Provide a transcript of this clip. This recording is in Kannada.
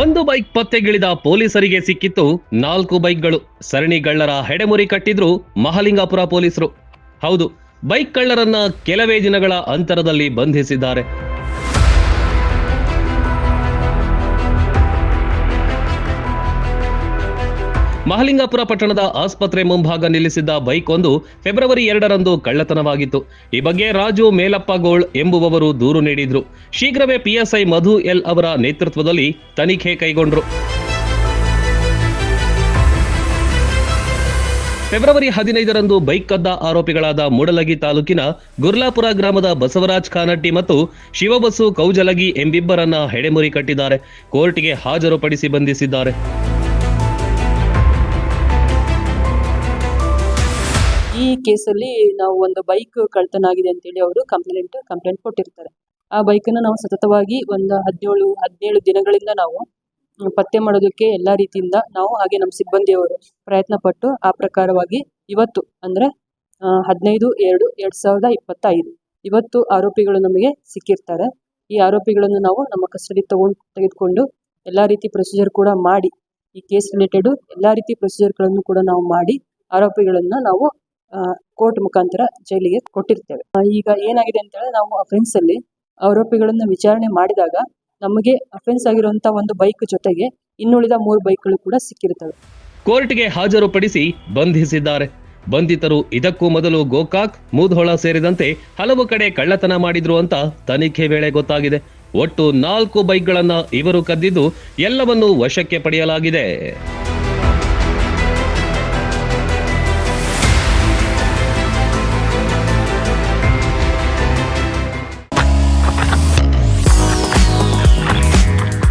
ಒಂದು ಬೈಕ್ ಪತ್ತೆಗಿಳಿದ ಪೊಲೀಸರಿಗೆ ಸಿಕ್ಕಿತ್ತು ನಾಲ್ಕು ಬೈಕ್ಗಳು. ಸರಣಿ ಗಳ್ಳರ ಹೆಡೆಮುರಿ ಕಟ್ಟಿದ್ರು ಮಹಾಲಿಂಗಾಪುರ ಪೊಲೀಸರು. ಹೌದು, ಬೈಕ್ ಕಳ್ಳರನ್ನ ಕೆಲವೇ ದಿನಗಳ ಅಂತರದಲ್ಲಿ ಬಂಧಿಸಿದ್ದಾರೆ. ಮಹಲಿಂಗಾಪುರ ಪಟ್ಟಣದ ಆಸ್ಪತ್ರೆ ಮುಂಭಾಗ ನಿಲ್ಲಿಸಿದ್ದ ಬೈಕ್ ಒಂದು ಫೆಬ್ರವರಿ ಎರಡರಂದು ಕಳ್ಳತನವಾಗಿತ್ತು. ಈ ಬಗ್ಗೆ ರಾಜು ಮೇಲಪ್ಪಗೋಳ್ ಎಂಬುವವರು ದೂರು ನೀಡಿದ್ರು. ಶೀಘ್ರವೇ ಪಿಎಸ್ಐ ಮಧು ಎಲ್ ಅವರ ನೇತೃತ್ವದಲ್ಲಿ ತನಿಖೆ ಕೈಗೊಂಡ್ರು. ಫೆಬ್ರವರಿ ಹದಿನೈದರಂದು ಬೈಕ್ ಕದ್ದ ಆರೋಪಿಗಳಾದ ಮೂಡಲಗಿ ತಾಲೂಕಿನ ಗುರ್ಲಾಪುರ ಗ್ರಾಮದ ಬಸವರಾಜ್ ಖಾನಟ್ಟಿ ಮತ್ತು ಶಿವಬಸು ಕೌಜಲಗಿ ಎಂಬಿಬ್ಬರನ್ನ ಹೆಡೆಮುರಿ ಕಟ್ಟಿದ್ದಾರೆ. ಕೋರ್ಟ್ಗೆ ಹಾಜರುಪಡಿಸಿ ಬಂಧಿಸಿದ್ದಾರೆ. ಈ ಕೇಸಲ್ಲಿ ನಾವು ಒಂದು ಬೈಕ್ ಕಳ್ತನ ಆಗಿದೆ ಅಂತೇಳಿ ಅವರು ಕಂಪ್ಲೇಂಟ್ ಕಂಪ್ಲೇಂಟ್ ಕೊಟ್ಟಿರ್ತಾರೆ. ಆ ಬೈಕನ್ನು ನಾವು ಸತತವಾಗಿ ಒಂದು ಹದಿನೇಳು ಹದಿನೇಳು ದಿನಗಳಿಂದ ನಾವು ಪತ್ತೆ ಮಾಡೋದಕ್ಕೆ ಎಲ್ಲ ರೀತಿಯಿಂದ ನಾವು ಹಾಗೆ ನಮ್ಮ ಸಿಬ್ಬಂದಿಯವರು ಪ್ರಯತ್ನ ಪಟ್ಟು ಆ ಪ್ರಕಾರವಾಗಿ ಇವತ್ತು ಅಂದರೆ ಹದಿನೈದು, ಎರಡು ಎರಡು ಸಾವಿರದ ಇಪ್ಪತ್ತೈದು ಇವತ್ತು ಆರೋಪಿಗಳು ನಮಗೆ ಸಿಕ್ಕಿರ್ತಾರೆ. ಈ ಆರೋಪಿಗಳನ್ನು ನಾವು ನಮ್ಮ ಕಸ್ಟಡಿ ತಗೊಂಡು, ತೆಗೆದುಕೊಂಡು ಎಲ್ಲ ರೀತಿ ಪ್ರೊಸೀಜರ್ ಕೂಡ ಮಾಡಿ, ಈ ಕೇಸ್ ರಿಲೇಟೆಡು ಎಲ್ಲ ರೀತಿ ಪ್ರೊಸೀಜರ್ಗಳನ್ನು ಕೂಡ ನಾವು ಮಾಡಿ ಆರೋಪಿಗಳನ್ನು ನಾವು ಕೋರ್ಟ್ ಮುಖಾಂತರ ಜೈಲಿಗೆ ಕೊಟ್ಟಿರ್ತೇವೆ. ಈಗ ಏನಾಗಿದೆ ಅಂತ ಹೇಳಿದ್ರೆ ನಾವು ಅಫೆನ್ಸ್ ಅಲ್ಲಿ ಆರೋಪಿಗಳನ್ನ ವಿಚಾರಣೆ ಮಾಡಿದಾಗ ನಮಗೆ ಅಫೆನ್ಸ್ ಆಗಿರುವಂತಹ ಒಂದು ಬೈಕ್ ಜೊತೆಗೆ ಇನ್ನುಳಿದ ಮೂರು ಬೈಕ್ಗಳು ಕೂಡ ಸಿಕ್ಕಿರ್ತವೆ ಕೋರ್ಟ್ಗೆ ಹಾಜರುಪಡಿಸಿ ಬಂಧಿಸಿದ್ದಾರೆ. ಬಂಧಿತರು ಇದಕ್ಕೂ ಮೊದಲು ಗೋಕಾಕ್ ಮೂಧೋಳ ಸೇರಿದಂತೆ ಹಲವು ಕಡೆ ಕಳ್ಳತನ ಮಾಡಿದ್ರು ಅಂತ ತನಿಖೆ ವೇಳೆ ಗೊತ್ತಾಗಿದೆ. ಒಟ್ಟು ನಾಲ್ಕು ಬೈಕ್ಗಳನ್ನ ಇವರು ಕದ್ದಿದ್ದು ಎಲ್ಲವನ್ನೂ ವಶಕ್ಕೆ ಪಡೆಯಲಾಗಿದೆ.